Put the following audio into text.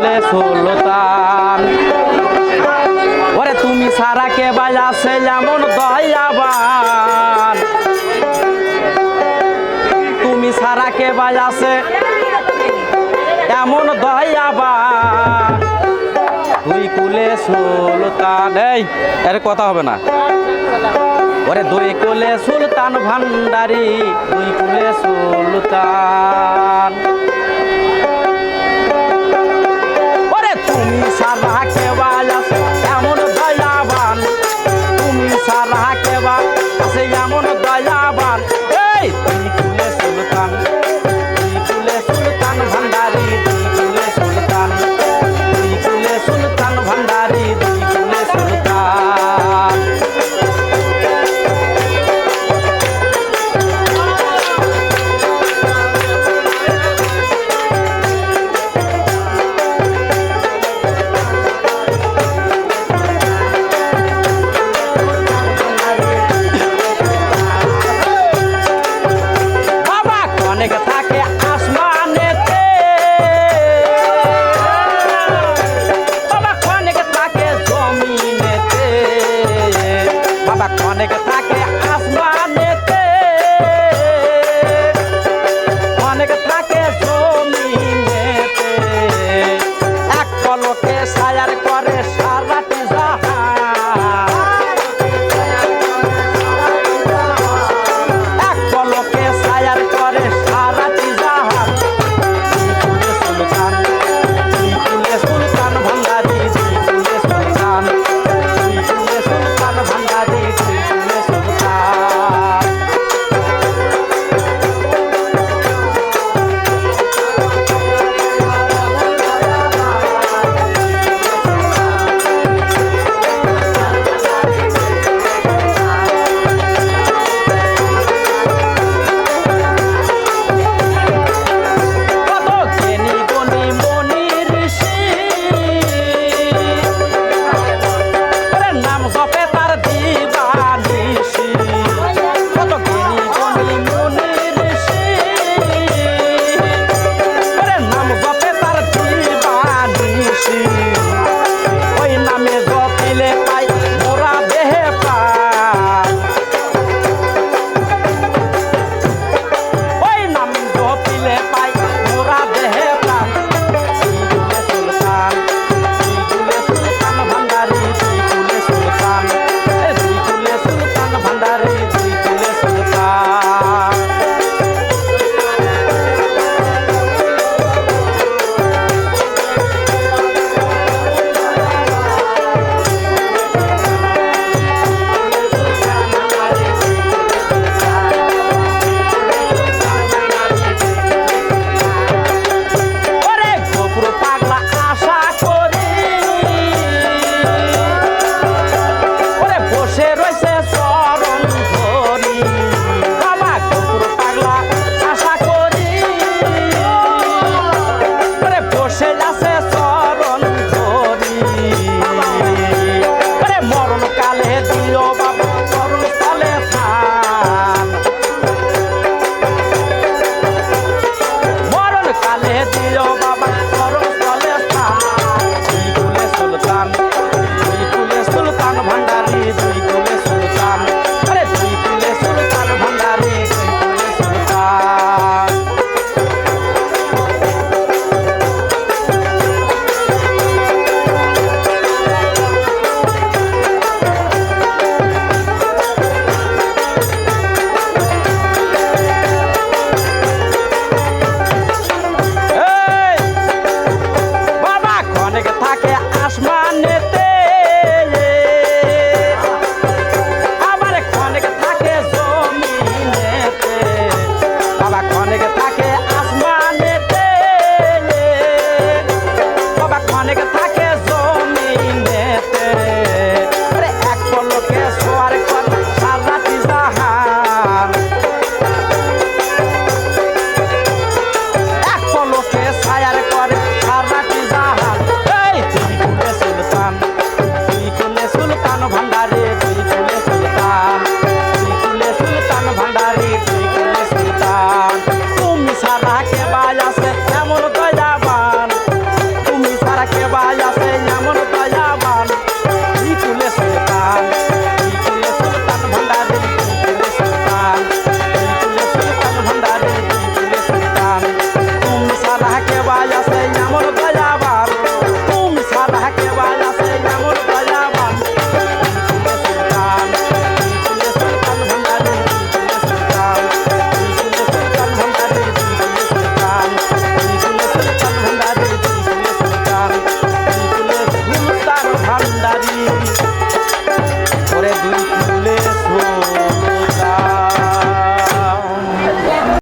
কুলে সুলতান ওরে তুমি সারা কে বাজাছে এমন দয়াবান। তুমি সারা কে বাজাছে এমন দয়াবান। দুই কুলে সুলতান এই, এর কথা হবে না। ওরে দুই কুলে সুলতান ভান্ডারি, দুই কুলে সুলতান সারা